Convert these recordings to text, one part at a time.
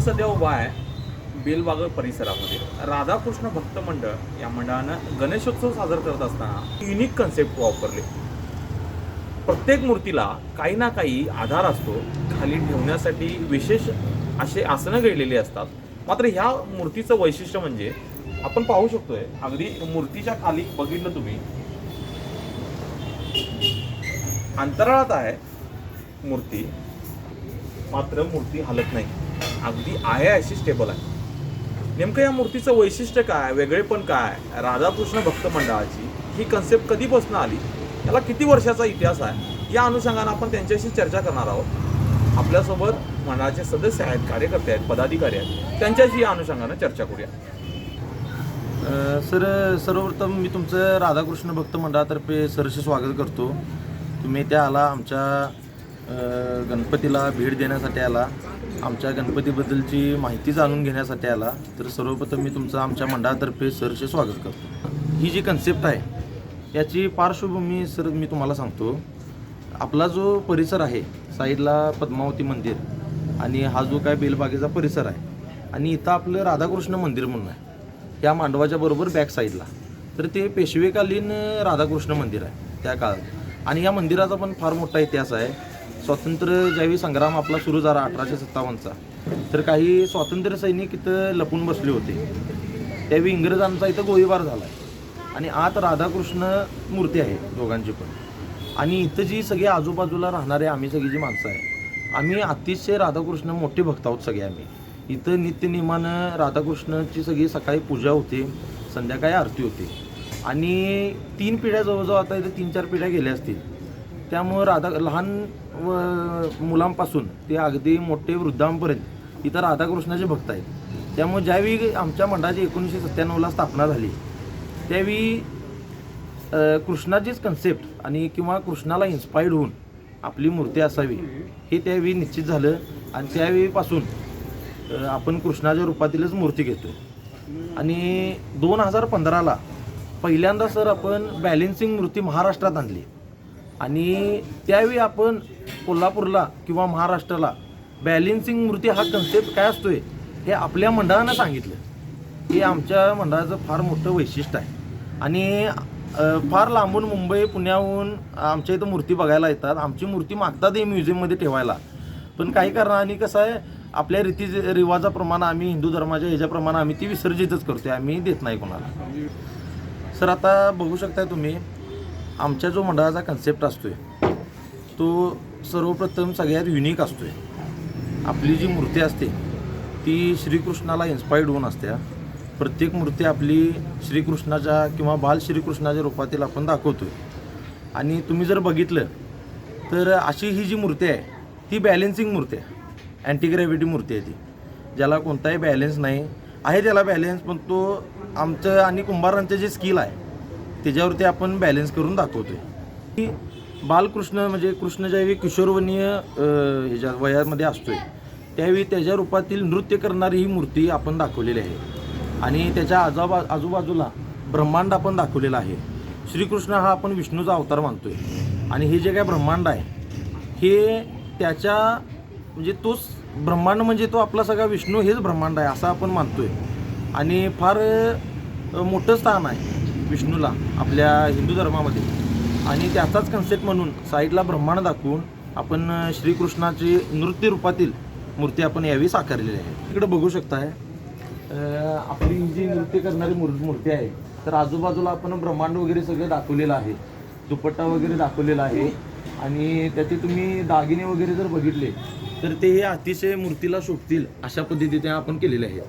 मी सध्या उभा आहे बेलबाग परिसरामध्ये. राधाकृष्ण भक्त मंडळ या मंडळानं गणेशोत्सव साजरा करत असताना युनिक कन्सेप्ट वापरले. प्रत्येक मूर्तीला काही ना काही आधार असतो खाली ठेवण्यासाठी विशेष असे आसनं गेलेली असतात. मात्र ह्या मूर्तीचं वैशिष्ट्य म्हणजे आपण पाहू शकतोय अगदी मूर्तीच्या खाली बघितलं तुम्ही. अंतराळात आहे मूर्ती मात्र मूर्ती हलत नाही. अगदी आहे अशी स्टेबल आहे. नेमकं या मूर्तीचं वैशिष्ट्य काय वेगळेपण काय राधाकृष्ण भक्त मंडळाची ही कन्सेप्ट कधीपासून आली? याला किती वर्षाचा इतिहास आहे? या अनुषंगानं आपण त्यांच्याशी चर्चा करणार आहोत. आपल्यासोबत मंडळाचे सदस्य आहेत कार्यकर्ते आहेत पदाधिकारी आहेत. त्यांच्याशी या अनुषंगानं चर्चा करूया. सर सर्वप्रथम मी तुमचं राधाकृष्ण भक्त मंडळातर्फे सरसे स्वागत करतो. तुम्ही त्या आला आमच्या गणपतीला भेट देण्यासाठी आला. आमच्या गणपतीबद्दलची माहिती जाणून घेण्यासाठी आला. तर सर्वप्रथम मी तुमचं आमच्या मंडळातर्फे सरचे स्वागत करतो. ही जी कन्सेप्ट आहे याची पार्श्वभूमी सर मी तुम्हाला सांगतो. आपला जो परिसर आहे साईडला पद्मावती मंदिर आणि हा जो काय बेलबागेचा परिसर आहे आणि इथं आपलं राधाकृष्ण मंदिर म्हणून आहे. या मांडवाच्या बरोबर बॅक साईडला तर ते पेशवेकालीन राधाकृष्ण मंदिर आहे त्या काळात. आणि या मंदिराचा पण फार मोठा इतिहास आहे. स्वातंत्र्य ज्यावेळी संग्राम आपला सुरू झाला अठराशे सत्तावन्नचा तर काही स्वातंत्र्य सैनिक इथं लपून बसले होते. त्यावेळी इंग्रजांचा इथं गोळीबार झाला आणि आत राधाकृष्ण मूर्ती आहे दोघांची पण. आणि इथं जी सगळी आजूबाजूला राहणारे आम्ही सगळी जी माणसं आहे आम्ही अतिशय राधाकृष्ण मोठे भक्त आहोत सगळे आम्ही. इथं नित्यनियमानं राधाकृष्णाची सगळी सकाळी पूजा होते संध्याकाळी आरती होते. आणि तीन पिढ्या जवळजवळ आता इथे तीन चार पिढ्या गेल्या असतील. त्यामुळं राधा लहान व मुलांपासून ते अगदी मोठे वृद्धांपर्यंत इथं राधाकृष्णाचे भक्त आहेत. त्यामुळे ज्यावेळी आमच्या मंडळाची एकोणीसशे सत्त्याण्णवला स्थापना झाली त्यावेळी कृष्णाचीच कन्सेप्ट आणि किंवा कृष्णाला इन्स्पायर्ड होऊन आपली मूर्ती असावी हे त्यावेळी निश्चित झालं आणि त्यावेळीपासून आपण कृष्णाच्या रूपातीलच मूर्ती घेतो आणि दोन हजार पंधराला पहिल्यांदा सर आपण बॅलेन्सिंग मूर्ती महाराष्ट्रात आणली. आणि त्यावेळी आपण कोल्हापूरला किंवा महाराष्ट्राला बॅलेन्सिंग मूर्ती हा कन्सेप्ट काय असतोय हे आपल्या मंडळानं सांगितलं. हे आमच्या मंडळाचं फार मोठं वैशिष्ट्य आहे. आणि फार लांबून मुंबई पुण्याहून आमच्या इथं मूर्ती बघायला येतात. आमची मूर्ती मागतात हे म्युझियममध्ये ठेवायला. पण काही कारणाने कसं आहे आपल्या रीती रिवाजाप्रमाणे आम्ही हिंदू धर्माच्या ह्याच्याप्रमाणे आम्ही ती विसर्जितच करतोय. आम्ही देत नाही कोणाला. सर आता बघू शकताय तुम्ही आमच्या जो मंडळाचा कन्सेप्ट असतो आहे तो सर्वप्रथम सगळ्यात युनिक असतो आहे आपली जी मूर्ती असते ती श्रीकृष्णाला इन्स्पायर्ड होऊन असते. प्रत्येक मूर्ती आपली श्रीकृष्णाच्या किंवा बाल श्रीकृष्णाच्या रूपातील आपण दाखवतो आहे आणि तुम्ही जर बघितलं तर अशी ही जी मूर्ती आहे ती बॅलेन्सिंग मूर्ती आहे. अँटीग्रॅव्हिटी मूर्ती आहे ती. ज्याला कोणताही बॅलेन्स नाही. आहे त्याला बॅलेन्स पण तो आमचं आणि कुंभारांचं जे स्किल आहे त्याच्यावरती आपण बॅलेन्स करून दाखवतोय. की बालकृष्ण म्हणजे कृष्ण ज्यावेळी किशोरवनीय ह्याच्या वयामध्ये असतोय त्यावेळी त्याच्या रूपातील नृत्य करणारी ही मूर्ती आपण दाखवलेली आहे. आणि त्याच्या आजोबा आजूबाजूला ब्रह्मांड आपण दाखवलेला आहे. श्रीकृष्ण हा आपण विष्णूचा अवतार मानतोय. आणि हे जे काय ब्रह्मांड आहे हे त्याच्या म्हणजे तोच ब्रह्मांड म्हणजे तो आपला सगळा विष्णू हेच ब्रह्मांड आहे असं आपण मानतोय. आणि फार मोठं स्थान आहे. विष्णूला आपल्या हिंदू धर्मामध्ये. आणि त्याचाच कन्सेप्ट म्हणून साईडला ब्रह्मांड दाखवून आपण श्रीकृष्णाची नृत्य रूपातील मूर्ती आपण यावेळी साकारलेली आहे. इकडे बघू शकताय आपली जी नृत्य करणारी मूर मूर्ती आहे तर आजूबाजूला आपण ब्रह्मांड वगैरे सगळं दाखवलेलं आहे. दुपट्टा वगैरे दाखवलेला आहे. आणि त्याचे तुम्ही दागिने वगैरे जर बघितले तर ते हे अतिशय मूर्तीला शोभतील अशा पद्धतीने आपण केलेले आहे.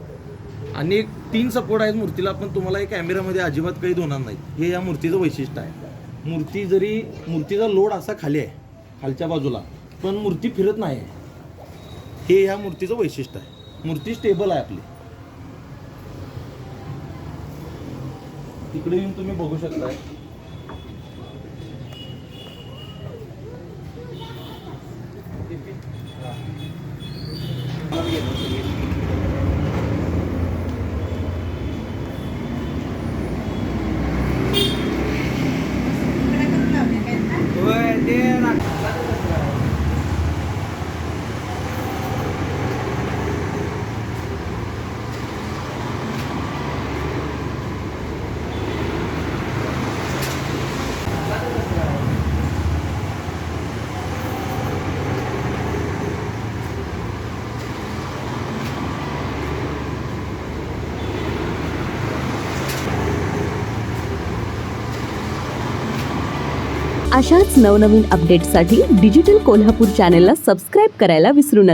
आणि एक तीन सपोर्ट आहेत मूर्तीला पण तुम्हाला एक कॅमेऱ्यामध्ये अजिबात काही होणार नाही हे या मूर्तीचं वैशिष्ट्य आहे. मूर्ती जरी मूर्तीचा लोड असा खाली आहे खालच्या बाजूला पण मूर्ती फिरत नाही हे ह्या मूर्तीचं वैशिष्ट्य आहे. मूर्ती स्टेबल आहे आपली. तिकडे येऊन तुम्ही बघू शकता अशाच नवनवीन अपडेट्ससाठी डिजिटल कोल्हापूर चॅनेलला सबस्क्राईब करायला विसरू नका.